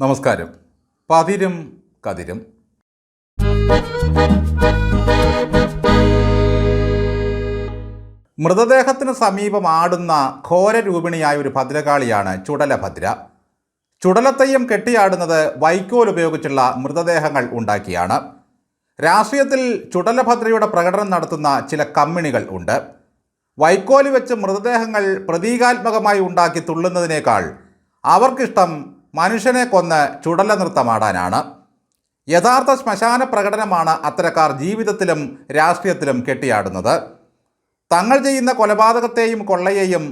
നമസ്കാരം. പതിരും കതിരും. മൃതദേഹത്തിന് സമീപം ആടുന്ന ഘോരരൂപിണിയായ ഒരു ഭദ്രകാളിയാണ് ചുടലഭദ്ര. ചുടലത്തെയും കെട്ടിയാടുന്നത് വൈക്കോൽ ഉപയോഗിച്ചുള്ള മൃതദേഹങ്ങൾ ഉണ്ടാക്കിയാണ്. രാഷ്ട്രീയത്തിൽ ചുടലഭദ്രയുടെ പ്രകടനം നടത്തുന്ന ചില കമ്മിണികൾ ഉണ്ട്. വൈക്കോൽ വെച്ച് മൃതദേഹങ്ങൾ പ്രതീകാത്മകമായി ഉണ്ടാക്കി തുള്ളുന്നതിനേക്കാൾ അവർക്കിഷ്ടം മനുഷ്യനെ കൊന്ന് ചുടല നൃത്തമാടാനാണ്. യഥാർത്ഥ ശ്മശാന പ്രകടനമാണ് അത്തരക്കാർ ജീവിതത്തിലും രാഷ്ട്രീയത്തിലും കെട്ടിയാടുന്നത്. തങ്ങൾ ചെയ്യുന്ന കൊലപാതകത്തെയും കൊള്ളയെയും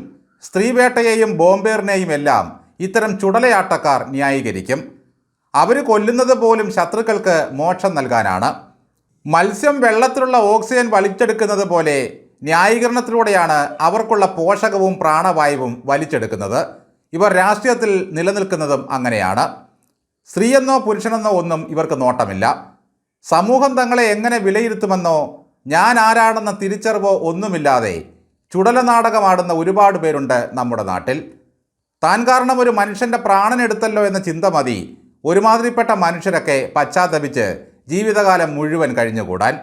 സ്ത്രീവേട്ടയെയും ബോംബേറിനെയും എല്ലാം ഇത്തരം ചുടലയാട്ടക്കാർ ന്യായീകരിക്കും. അവർ കൊല്ലുന്നത് പോലും ശത്രുക്കൾക്ക് മോക്ഷം നൽകാനാണ്. മത്സ്യം വെള്ളത്തിലുള്ള ഓക്സിജൻ വലിച്ചെടുക്കുന്നത് പോലെ ന്യായീകരണത്തിലൂടെയാണ് അവർക്കുള്ള പോഷകവും പ്രാണവായുവും വലിച്ചെടുക്കുന്നത്. ഇവർ രാഷ്ട്രീയത്തിൽ നിലനിൽക്കുന്നതും അങ്ങനെയാണ്. സ്ത്രീയെന്നോ പുരുഷനെന്നോ ഒന്നും ഇവർക്ക് നോട്ടമില്ല. സമൂഹം തങ്ങളെ എങ്ങനെ വിലയിരുത്തുമെന്നോ ഞാൻ ആരാണെന്ന തിരിച്ചറിവോ ഒന്നുമില്ലാതെ ചുടല നാടകമാടുന്ന ഒരുപാട് പേരുണ്ട് നമ്മുടെ നാട്ടിൽ. താൻ കാരണം ഒരു മനുഷ്യന്റെ പ്രാണനെടുത്തല്ലോ എന്ന ചിന്ത മതി. ഒരുമാതിരിപ്പെട്ട മനുഷ്യരൊക്കെ പശ്ചാത്തപിച്ച് ജീവിതകാലം മുഴുവൻ കഴിഞ്ഞുകൂടാൻ.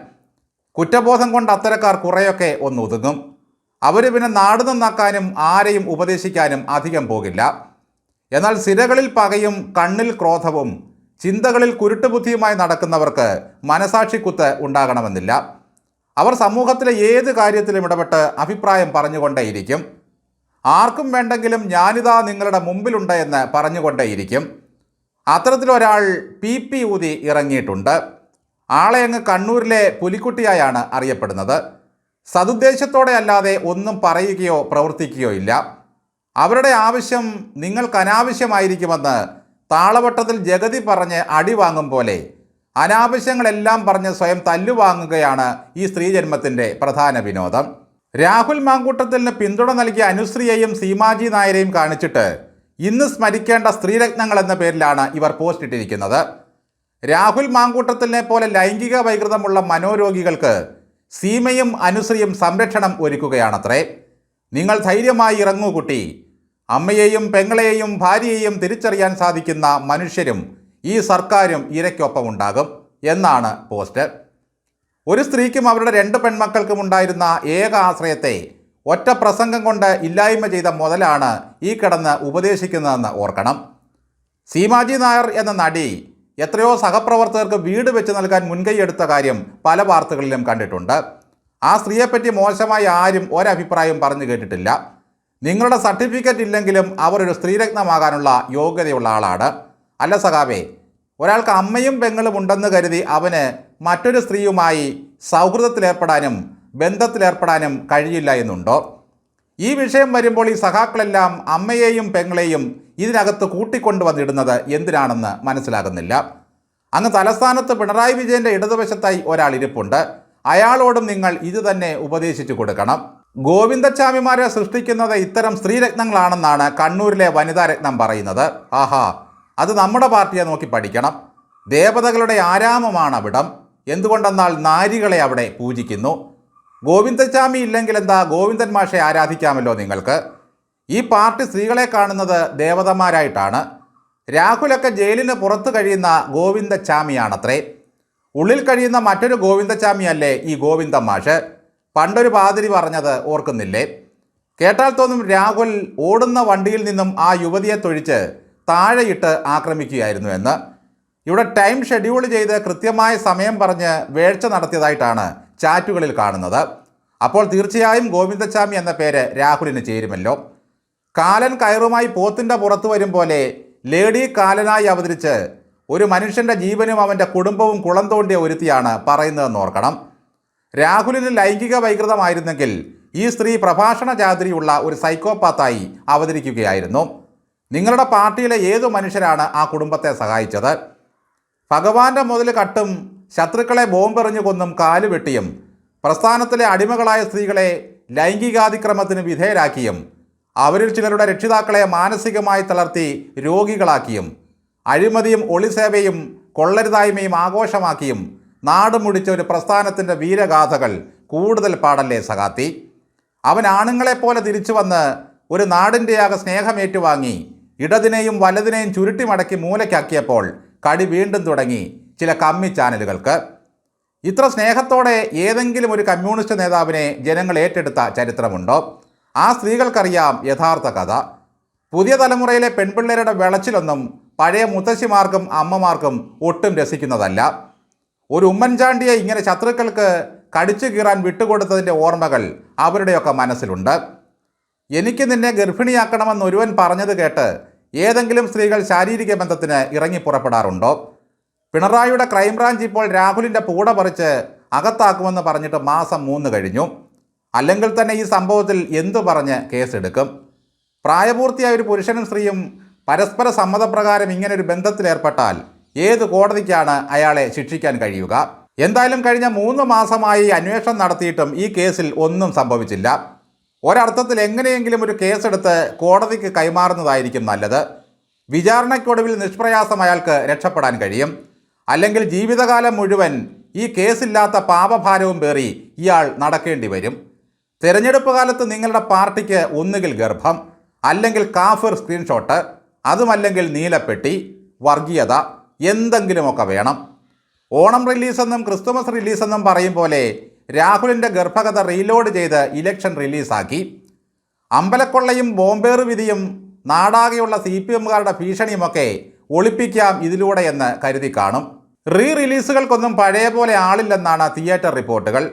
കുറ്റബോധം കൊണ്ട് അത്തരക്കാർ കുറേയൊക്കെ ഒന്ന് ഒതുങ്ങും. അവർ പിന്നെ നാട് നന്നാക്കാനും ആരെയും ഉപദേശിക്കാനും അധികം പോകില്ല. എന്നാൽ സിരകളിൽ പകയും കണ്ണിൽ ക്രോധവും ചിന്തകളിൽ കുരുട്ടുബുദ്ധിയുമായി നടക്കുന്നവർക്ക് മനസാക്ഷിക്കുത്ത് ഉണ്ടാകണമെന്നില്ല. അവർ സമൂഹത്തിലെ ഏത് കാര്യത്തിലും ഇടപെട്ട് അഭിപ്രായം പറഞ്ഞുകൊണ്ടേയിരിക്കും. ആർക്കും വേണ്ടെങ്കിലും ഞാനിതാ നിങ്ങളുടെ മുമ്പിലുണ്ട് എന്ന് പറഞ്ഞുകൊണ്ടേയിരിക്കും. അത്തരത്തിലൊരാൾ പി പി ഊതി ഇറങ്ങിയിട്ടുണ്ട്. ആളെ അങ്ങ് കണ്ണൂരിലെ പുലിക്കുട്ടിയായാണ് അറിയപ്പെടുന്നത്. സതുദ്ദേശത്തോടെ അല്ലാതെ ഒന്നും പറയുകയോ പ്രവർത്തിക്കുകയോ ഇല്ല. അവരുടെ ആവശ്യം നിങ്ങൾക്ക് അനാവശ്യമായിരിക്കുമെന്ന് താളവട്ടത്തിൽ ജഗതി പറഞ്ഞ് അടി വാങ്ങും പോലെ അനാവശ്യങ്ങളെല്ലാം പറഞ്ഞ് സ്വയം തല്ലുവാങ്ങുകയാണ് ഈ സ്ത്രീജന്മത്തിന്റെ പ്രധാന വിനോദം. രാഹുൽ മാങ്കൂട്ടത്തിന് പിന്തുണ നൽകിയ അനുശ്രീയെയും സീമാജി നായരെയും കാണിച്ചിട്ട് ഇന്ന് സ്മരിക്കേണ്ട സ്ത്രീരത്നങ്ങൾ എന്ന പേരിലാണ് ഇവർ പോസ്റ്റ് ഇട്ടിരിക്കുന്നത്. രാഹുൽ മാങ്കൂട്ടത്തിനെ പോലെ ലൈംഗിക വൈകൃതമുള്ള മനോരോഗികൾക്ക് സീമയും അനുശ്രീയും സംരക്ഷണം ഒരുക്കുകയാണത്രേ. നിങ്ങൾ ധൈര്യമായി ഇറങ്ങൂ കുട്ടി. അമ്മയെയും പെങ്ങളെയും ഭാര്യയെയും തിരിച്ചറിയാൻ സാധിക്കുന്ന മനുഷ്യരും ഈ സർക്കാരും ഇരയ്ക്കൊപ്പം ഉണ്ടാകും എന്നാണ് പോസ്റ്റ് ഒരു സ്ത്രീക്കും അവരുടെ രണ്ട് പെൺമക്കൾക്കും ഉണ്ടായിരുന്ന ഏക ആശ്രയത്തെ ഒറ്റ പ്രസംഗം കൊണ്ട് ഇല്ലായ്മ ചെയ്ത മുതലാണ് ഈ കിടന്ന് ഉപദേശിക്കുന്നതെന്ന് ഓർക്കണം. സീമാജി നായർ എന്ന നടി എത്രയോ സഹപ്രവർത്തകർക്ക് വീട് വെച്ച് നൽകാൻ മുൻകൈയെടുത്ത കാര്യം പല വാർത്തകളിലും കണ്ടിട്ടുണ്ട്. ആ സ്ത്രീയെപ്പറ്റി മോശമായി ആരും ഒരഭിപ്രായം പറഞ്ഞു കേട്ടിട്ടില്ല. നിങ്ങളുടെ സർട്ടിഫിക്കറ്റ് ഇല്ലെങ്കിലും അവർ ഒരു സ്ത്രീരത്നമാകാനുള്ള യോഗ്യതയുള്ള ആളാണ്. അല്ല സഖാവേ ഒരാൾക്ക് അമ്മയും പെങ്ങളും ഉണ്ടെന്ന് കരുതി അവന് മറ്റൊരു സ്ത്രീയുമായി സൗഹൃദത്തിലേർപ്പെടാനും ബന്ധത്തിലേർപ്പെടാനും കഴിയില്ല എന്നുണ്ടോ? ഈ വിഷയം വരുമ്പോൾ ഈ സഖാക്കളെല്ലാം അമ്മയെയും പെങ്ങളെയും ഇതിനകത്ത് കൂട്ടിക്കൊണ്ടുവന്നിടുന്നത് എന്തിനാണെന്ന് മനസ്സിലാകുന്നില്ല. അങ്ങ് തലസ്ഥാനത്ത് പിണറായി വിജയന്റെ ഇടതുവശത്തായി ഒരാൾ ഇരിപ്പുണ്ട്. അയാളോടും നിങ്ങൾ ഇത് തന്നെ ഉപദേശിച്ചു കൊടുക്കണം. ഗോവിന്ദച്ചാമിമാരെ സൃഷ്ടിക്കുന്നത് ഇത്തരം സ്ത്രീരത്നങ്ങളാണെന്നാണ് കണ്ണൂരിലെ വനിതാ രത്നം പറയുന്നത്. ആഹാ അത് നമ്മുടെ പാർട്ടിയെ നോക്കി പഠിക്കണം. ദേവതകളുടെ ആരാമമാണ് അവിടം എന്തുകൊണ്ടെന്നാൽ നാരികളെ അവിടെ പൂജിക്കുന്നു. ഗോവിന്ദച്ചാമി ഇല്ലെങ്കിൽ എന്താ ഗോവിന്ദൻ മാഷെ ആരാധിക്കാമല്ലോ നിങ്ങൾക്ക്. ഈ പാർട്ടി സ്ത്രീകളെ കാണുന്നത് ദേവതമാരായിട്ടാണ്. രാഹുലൊക്കെ ജയിലിന് പുറത്ത് കഴിയുന്ന ഗോവിന്ദച്ചാമിയാണത്രേ ഉള്ളിൽ കഴിയുന്ന മറ്റൊരു ഗോവിന്ദച്ചാമിയല്ലേ ഈ ഗോവിന്ദ മാഷ്? പണ്ടൊരു പാതിരി പറഞ്ഞത് ഓർക്കുന്നില്ലേ? കേട്ടാൽ തോന്നും രാഹുൽ ഓടുന്ന വണ്ടിയിൽ നിന്നും ആ യുവതിയെ തൊഴിച്ച് താഴെയിട്ട് ആക്രമിക്കുകയായിരുന്നു എന്ന്. ഇവിടെ ടൈം ഷെഡ്യൂൾ ചെയ്ത് കൃത്യമായ സമയം പറഞ്ഞ് വേഴ്ച നടത്തിയതായിട്ടാണ് ചാറ്റുകളിൽ കാണുന്നത്. അപ്പോൾ തീർച്ചയായും ഗോവിന്ദച്ചാമി എന്ന പേര് രാഹുലിന് ചേരുമല്ലോ. കാലൻ കയറുമായി പോത്തിന്റെ പുറത്തു വരും പോലെ ലേഡി കാലനായി അവതരിച്ച് ഒരു മനുഷ്യന്റെ ജീവനും അവന്റെ കുടുംബവും കുളം തോണ്ടിയ ഒരുത്തിയാണ് പറയുന്നതെന്ന് ഓർക്കണം. രാഹുലിന് ലൈംഗിക വൈകൃതമായിരുന്നെങ്കിൽ ഈ സ്ത്രീ പ്രഭാഷണ ജാതിരിയുള്ള ഒരു സൈക്കോപാത്തായി അവതരിക്കുകയായിരുന്നു. നിങ്ങളുടെ പാർട്ടിയിലെ ഏതു മനുഷ്യരാണ് ആ കുടുംബത്തെ സഹായിച്ചത്? ഭഗവാന്റെ മുതൽ കട്ടും ശത്രുക്കളെ ബോംബെറിഞ്ഞു കൊന്നും കാലുവെട്ടിയും പ്രസ്ഥാനത്തിലെ അടിമകളായ സ്ത്രീകളെ ലൈംഗികാതിക്രമത്തിന് വിധേയരാക്കിയും അവരിൽ ചിലരുടെ രക്ഷിതാക്കളെ മാനസികമായി തളർത്തി രോഗികളാക്കിയും അഴിമതിയും ഒളിസേവയും കൊള്ളരുതായ്മയും ആഘോഷമാക്കിയും നാട് മുടിച്ച ഒരു പ്രസ്ഥാനത്തിന്റെ വീരഗാഥകൾ കൂടുതൽ പാടല്ലേ സഖാത്തി? അവൻ ആണുങ്ങളെപ്പോലെ തിരിച്ചു വന്ന് ഒരു നാടിന്റെയാകെ സ്നേഹമേറ്റുവാങ്ങി ഇടതിനെയും വലതിനെയും ചുരുട്ടി മടക്കി മൂലയ്ക്കാക്കിയപ്പോൾ കടി വീണ്ടും തുടങ്ങി. ചില കമ്മി ചാനലുകൾക്ക്. ഇത്ര സ്നേഹത്തോടെ ഏതെങ്കിലും ഒരു കമ്മ്യൂണിസ്റ്റ് നേതാവിനെ ജനങ്ങൾ ഏറ്റെടുത്ത ചരിത്രമുണ്ടോ? ആ സ്ത്രീകൾക്കറിയാം യഥാർത്ഥ കഥ. പുതിയ തലമുറയിലെ പെൺപിള്ളേരുടെ വിളച്ചിലൊന്നും പഴയ മുത്തശ്ശിമാർക്കും അമ്മമാർക്കും ഒട്ടും രസിക്കുന്നതല്ല. ഒരു ഉമ്മൻചാണ്ടിയെ ഇങ്ങനെ ശത്രുക്കൾക്ക് കടിച്ചു കീറാൻ വിട്ടുകൊടുത്തതിന്റെ ഓർമ്മകൾ അവരുടെയൊക്കെ മനസ്സിലുണ്ട്. എനിക്ക് നിന്നെ ഗർഭിണിയാക്കണമെന്ന് ഒരുവൻ പറഞ്ഞത് കേട്ട് ഏതെങ്കിലും സ്ത്രീകൾ ശാരീരിക ബന്ധത്തിന് ഇറങ്ങി പുറപ്പെടാറുണ്ടോ? പിണറായിയുടെ ക്രൈംബ്രാഞ്ച് ഇപ്പോൾ രാഹുലിന്റെ പൂട പറിച്ച് അകത്താക്കുമെന്ന് പറഞ്ഞിട്ട് മാസം മൂന്ന് കഴിഞ്ഞു. അല്ലെങ്കിൽ തന്നെ ഈ സംഭവത്തിൽ എന്തു പറഞ്ഞ് കേസെടുക്കും? പ്രായപൂർത്തിയായ ഒരു പുരുഷനും സ്ത്രീയും പരസ്പര സമ്മതപ്രകാരം ഇങ്ങനെ ഒരു ബന്ധത്തിലേർപ്പെട്ടാൽ ഏത് കോടതിക്കാണ് അയാളെ ശിക്ഷിക്കാൻ കഴിയുക? എന്തായാലും കഴിഞ്ഞ മൂന്ന് മാസമായി അന്വേഷണം നടത്തിയിട്ടും ഈ കേസിൽ ഒന്നും സംഭവിച്ചില്ല. ഒരർത്ഥത്തിൽ എങ്ങനെയെങ്കിലും ഒരു കേസെടുത്ത് കോടതിക്ക് കൈമാറുന്നതായിരിക്കും നല്ലത്. വിചാരണയ്ക്കൊടുവിൽ നിഷ്പ്രയാസം അയാൾക്ക് രക്ഷപ്പെടാൻ കഴിയും. അല്ലെങ്കിൽ ജീവിതകാലം മുഴുവൻ ഈ കേസില്ലാത്ത പാപഭാരവും പേറി ഇയാൾ നടക്കേണ്ടി വരും. തിരഞ്ഞെടുപ്പ് കാലത്ത് നിങ്ങളുടെ പാർട്ടിക്ക് ഒന്നുകിൽ ഗർഭം അല്ലെങ്കിൽ കാഫിർ സ്ക്രീൻഷോട്ട് അതുമല്ലെങ്കിൽ നീലപ്പെട്ടി വർഗീയത എന്തെങ്കിലുമൊക്കെ വേണം. ഓണം റിലീസെന്നും ക്രിസ്തുമസ് റിലീസെന്നും പറയും പോലെ രാഹുലിന്റെ ഗർഭകഥ റീലോഡ് ചെയ്ത് ഇലക്ഷൻ റിലീസാക്കി. അമ്പലക്കൊള്ളയും ബോംബേർ വിധിയും നാടാകെയുള്ള സി പി എമ്മുകാരുടെ ഭീഷണിയുമൊക്കെ ഒളിപ്പിക്കാം ഇതിലൂടെ എന്ന് കരുതി കാണും. റീ റിലീസുകൾക്കൊന്നും പഴയ പോലെ ആളില്ലെന്നാണ് തിയേറ്റർ റിപ്പോർട്ടുകൾ.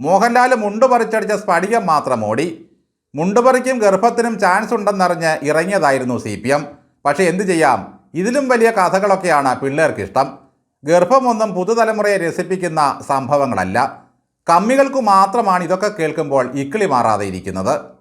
മോഹൻലാൽ മുണ്ട് പറിച്ചടിച്ച സ്ഫടികം മാത്രം ഓടി. മുണ്ടുപറിക്കും ഗർഭത്തിനും ചാൻസ് ഉണ്ടെന്നറിഞ്ഞ് ഇറങ്ങിയതായിരുന്നു സി പി എം. പക്ഷേ എന്തു ചെയ്യാം? ഇതിലും വലിയ കഥകളൊക്കെയാണ് പിള്ളേർക്കിഷ്ടം. ഗർഭമൊന്നും പുതുതലമുറയെ രസിപ്പിക്കുന്ന സംഭവങ്ങളല്ല. കമ്മികൾക്കു മാത്രമാണ് ഇതൊക്കെ കേൾക്കുമ്പോൾ ഇക്കിളി മാറാതെ ഇരിക്കുന്നത്.